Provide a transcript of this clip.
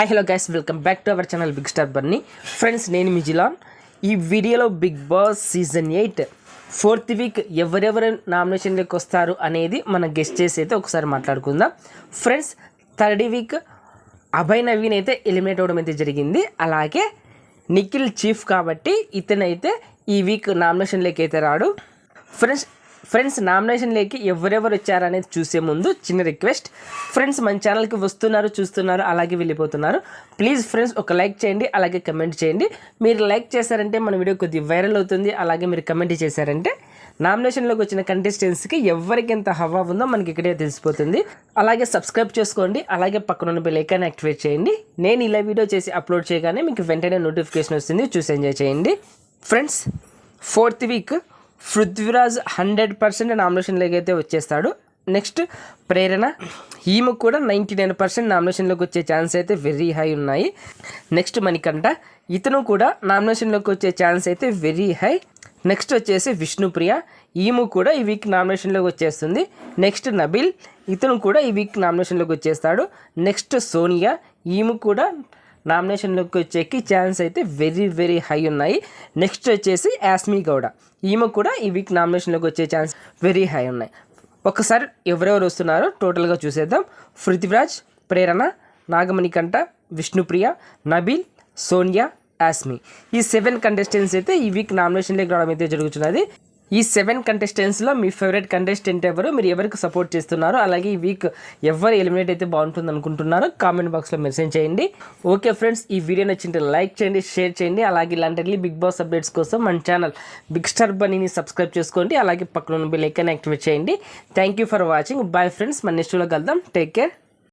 Hi hello guys welcome back to our channel big star Bunny friends నేను మిజిలాన్ ఈ వీడియోలో Bigg Boss season eight fourth week ఎవరెవరు నామినేషన్లోకి వస్తారు అనేది మనం గెస్ట్ చేసి అయితే ఒకసారి మాట్లాడుకుందాం. Friends third week Abhay Naveen అయితే ఎలిమినేట్ అవ్వడం అయితే జరిగింది. అలాగే నిఖిల్ చీఫ్ కాబట్టి ఇతనైతే ఈ వీక్ నామినేషన్లోకి అయితే రాడు. ఫ్రెండ్స్ ఫ్రెండ్స్ నామినేషన్లోకి ఎవరెవరు వచ్చారనేది చూసే ముందు చిన్న రిక్వెస్ట్. ఫ్రెండ్స్ మన ఛానల్కి వస్తున్నారు చూస్తున్నారు అలాగే వెళ్ళిపోతున్నారు. ప్లీజ్ ఫ్రెండ్స్ ఒక లైక్ చేయండి అలాగే కమెంట్ చేయండి. మీరు లైక్ చేశారంటే మన వీడియో కొద్దిగా వైరల్ అవుతుంది అలాగే మీరు కమెంట్ చేశారంటే నామినేషన్లోకి వచ్చిన కంటెస్టెంట్స్కి ఎవరికి ఎంత హవా ఉందో మనకి ఇక్కడే తెలిసిపోతుంది. అలాగే సబ్స్క్రైబ్ చేసుకోండి అలాగే పక్కన ఉన్న బెల్ ఐకాన్ యాక్టివేట్ చేయండి. నేను ఇలా వీడియో చేసి అప్లోడ్ చేయగానే మీకు వెంటనే నోటిఫికేషన్ వస్తుంది చూసి ఎంజాయ్ చేయండి. Friends fourth week Prithviraj hundred percent నామినేషన్లోకి అయితే వచ్చేస్తాడు. నెక్స్ట్ ప్రేరణ ఈమె కూడా నైంటీ నైన్ పర్సెంట్ నామినేషన్లోకి వచ్చే ఛాన్స్ అయితే వెరీ హై ఉన్నాయి. నెక్స్ట్ మణికంఠ ఇతను కూడా నామినేషన్లోకి వచ్చే ఛాన్స్ అయితే వెరీ హై. నెక్స్ట్ వచ్చేసి విష్ణుప్రియ ఈమె కూడా ఈ వీక్ నామినేషన్లోకి వచ్చేస్తుంది. నెక్స్ట్ నబిల్ ఇతను కూడా ఈ వీక్ నామినేషన్లోకి వచ్చేస్తాడు. నెక్స్ట్ సోనియా ఈమె కూడా నామినేషన్లోకి వచ్చేకి ఛాన్స్ అయితే వెరీ వెరీ హై ఉన్నాయి. నెక్స్ట్ వచ్చేసి యాస్మి గౌడ ఈమె కూడా ఈ వీక్ నామినేషన్లోకి వచ్చే ఛాన్స్ వెరీ హై ఉన్నాయి. ఒకసారి ఎవరెవరు వస్తున్నారో టోటల్గా చూసేద్దాం. పృథ్వీరాజ్ ప్రేరణ నాగమణికంఠ విష్ణుప్రియ నబీల్ సోనియా యాస్మి ఈ సెవెన్ కంటెస్టెంట్స్ అయితే ఈ వీక్ నామినేషన్లోకి రావడం అయితే జరుగుతున్నది. ఈ సెవెన్ కంటెస్టెంట్స్లో మీ ఫేవరెట్ కంటెస్టెంట్ ఎవరు? మీరు ఎవరికి సపోర్ట్ చేస్తున్నారు అలాగే ఈ వీక్ ఎవరు ఎలిమినేట్ అయితే బాగుంటుంది అనుకుంటున్నారో కామెంట్ బాక్స్లో మెసేజ్ చేయండి. ఓకే ఫ్రెండ్స్ ఈ వీడియో నచ్చింటే లైక్ చేయండి షేర్ చేయండి. అలాగే ఇలాంటి బిగ్ బాస్ అప్డేట్స్ కోసం మన ఛానల్ బిగ్ స్టార్ బనీని సబ్స్క్రైబ్ చేసుకోండి. అలాగే పక్కన ఉన్న బిల్ ఐకాన్ యాక్టివేట్ చేయండి. Thank you for watching bye friends మన నెక్స్ట్లో కలుద్దాం. Take care